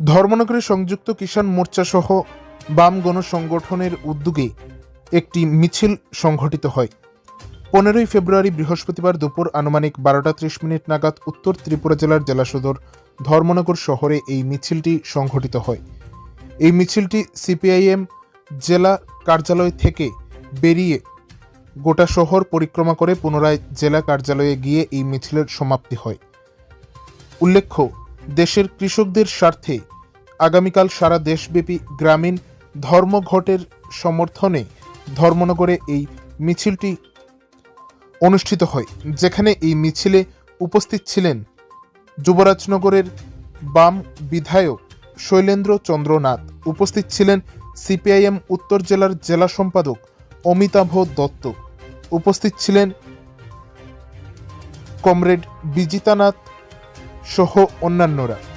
ধর্মনগরে সংযুক্ত কিষাণ মোর্চা সহ বাম গণসংগঠনের উদ্যোগে একটি মিছিল সংঘটিত হয়। পনেরোই ফেব্রুয়ারি বৃহস্পতিবার দুপুর আনুমানিক বারোটা ত্রিশ মিনিট নাগাদ উত্তর ত্রিপুরা জেলার জেলা সদর ধর্মনগর শহরে এই মিছিলটি সংঘটিত হয়। এই মিছিলটি সিপিআইএম জেলা কার্যালয় থেকে বেরিয়ে গোটা শহর পরিক্রমা করে পুনরায় জেলা কার্যালয়ে গিয়ে এই মিছিলের সমাপ্তি হয়। উল্লেখ্য দেশের কৃষকদের স্বার্থে আগামীকাল সারা দেশব্যাপী গ্রামীণ ধর্মঘটের সমর্থনে ধর্মনগরে এই মিছিলটি অনুষ্ঠিত হয়। যেখানে এই মিছিলে উপস্থিত ছিলেন যুবরাজনগরের বাম বিধায়ক শৈলেন্দ্র চন্দ্রনাথ। উপস্থিত ছিলেন সিপিআইএম উত্তর জেলার জেলা সম্পাদক অমিতাভ দত্ত। উপস্থিত ছিলেন কমরেড বিজিতানাথ সহ অন্যান্যরা।